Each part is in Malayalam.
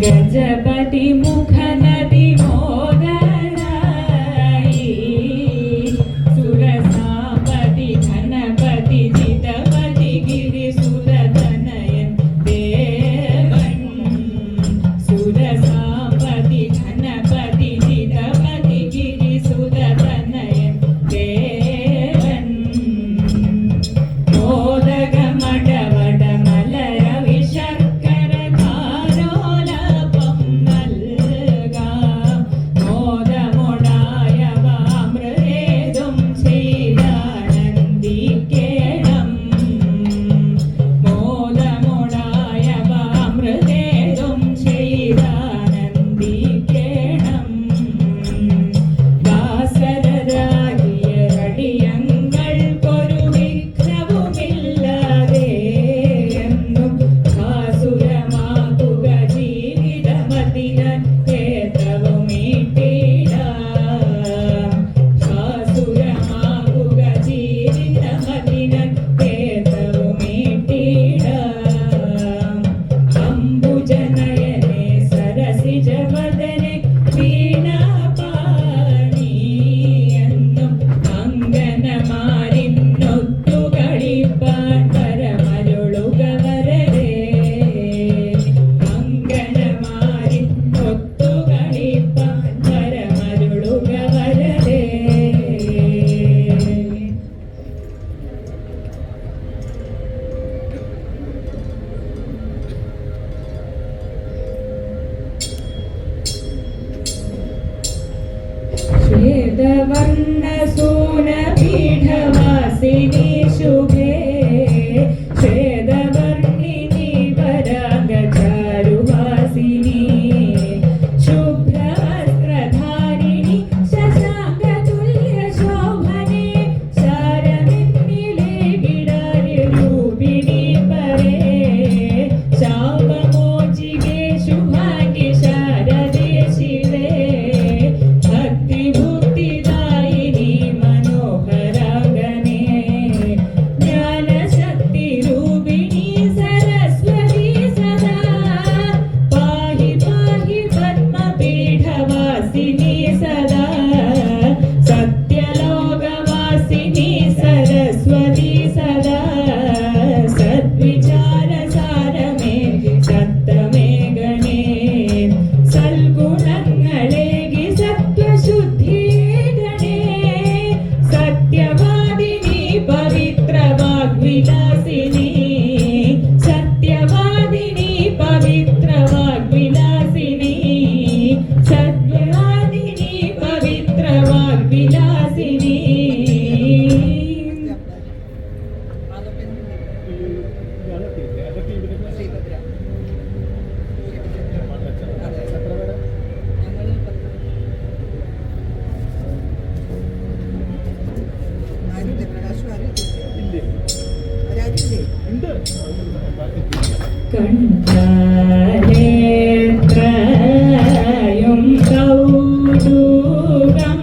गजपति मुखन Aiden. വിലാസിനി കണ്ടാലേത്രയും കൗതുകം.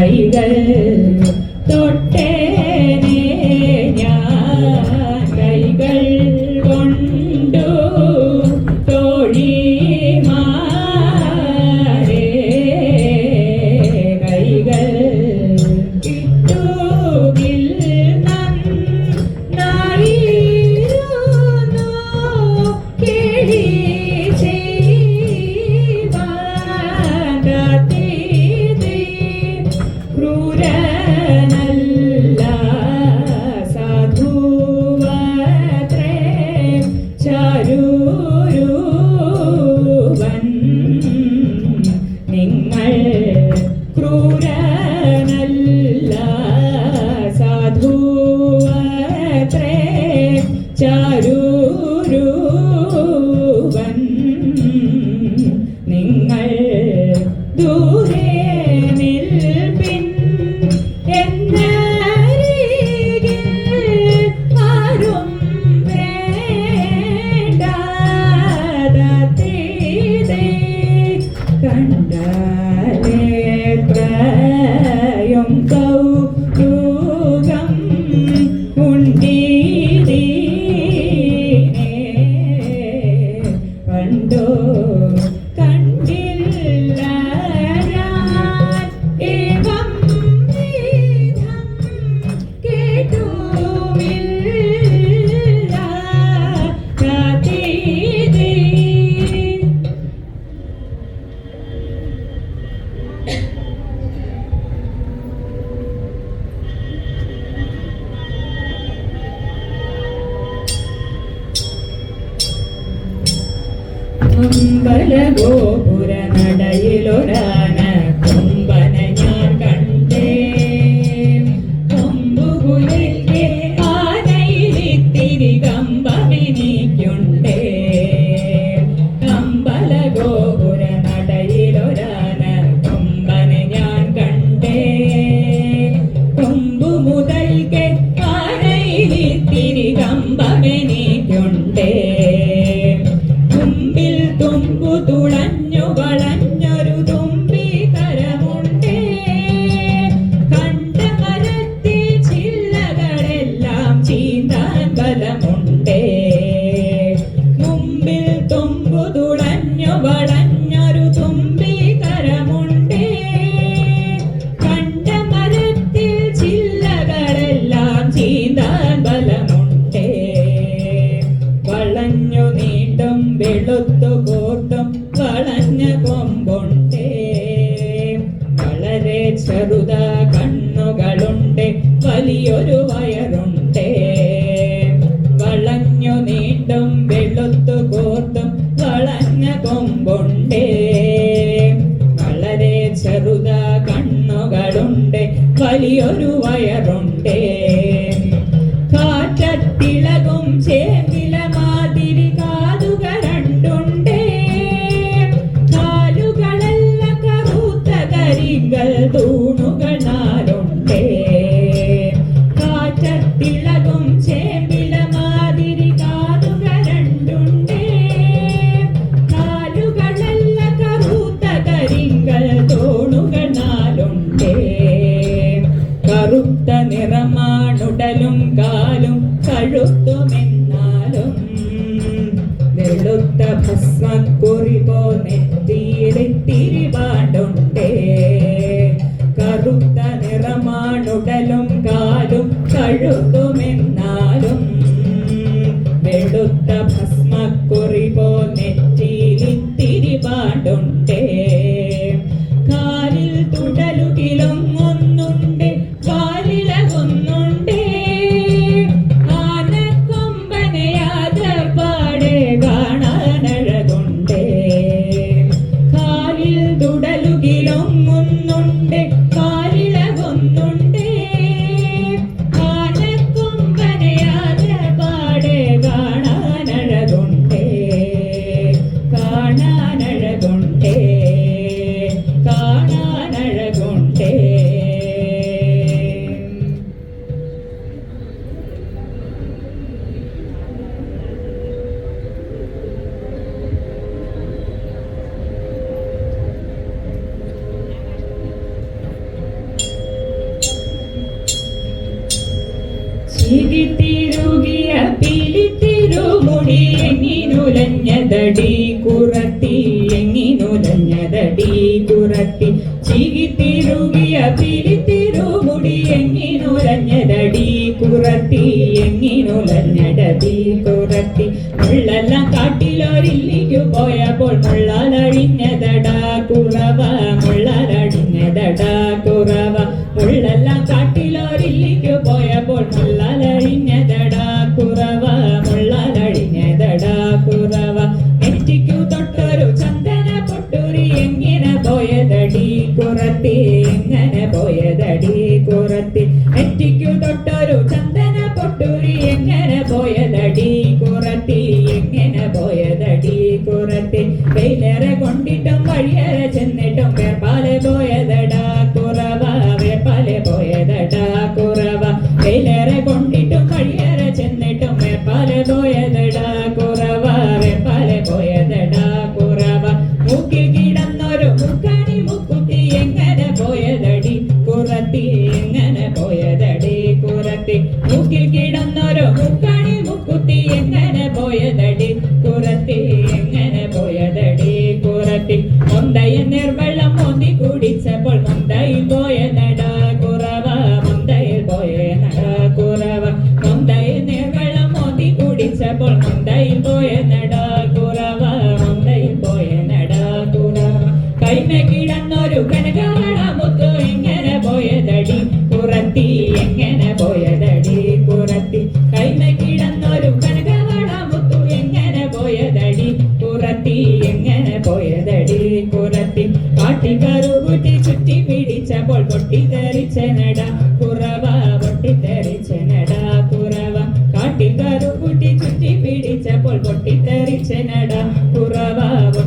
கைகள் Balaam ¡Suscríbete al! കുരഞ്ഞതടി കുറത്തി എങ്ങിനുലഞ്ഞതടി കുറത്തി ചികിത്തിരുകിയ തിരിത്തിരുമുടി എങ്ങിനുലഞ്ഞതടി കുറത്തി എങ്ങിനുലഞ്ഞടടി കുറത്തി മുള്ളെല്ലാം കാട്ടിലൊരില്ലിക്കു പോയപ്പോൾ മുള്ളാലഴിഞ്ഞ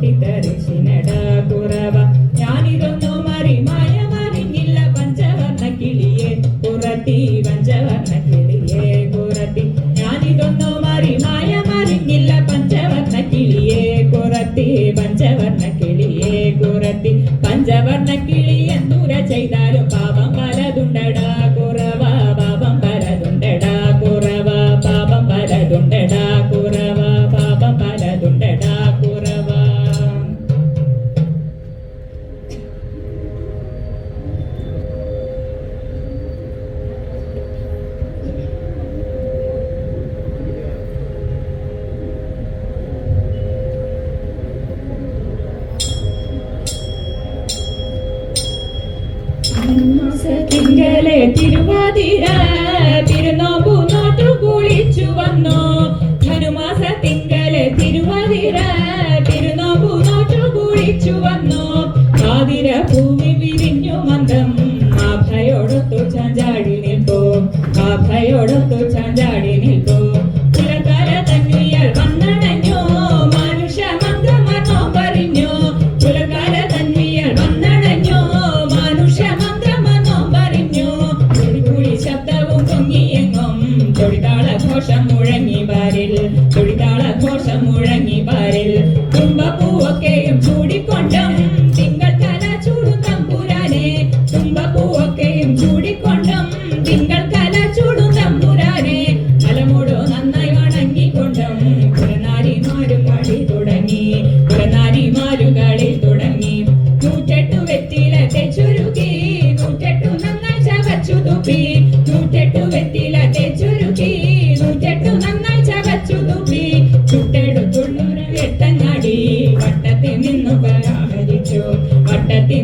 Hey, that.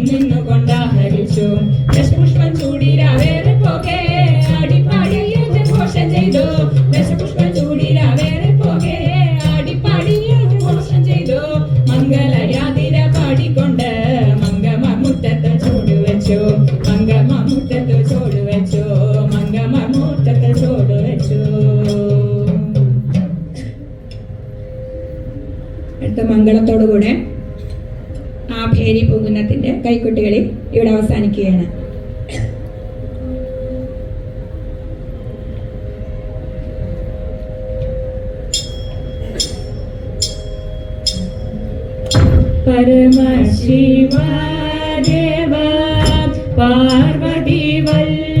നിന്നുകൊണ്ട് ആഹരിച്ചു രസപുഷ്പ കൈക്കുട്ടികളിൽ ഇവിടെ അവസാനിക്കുകയാണ്. പരമശിവദേവ പാർവതി വല്ല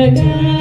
Jagad.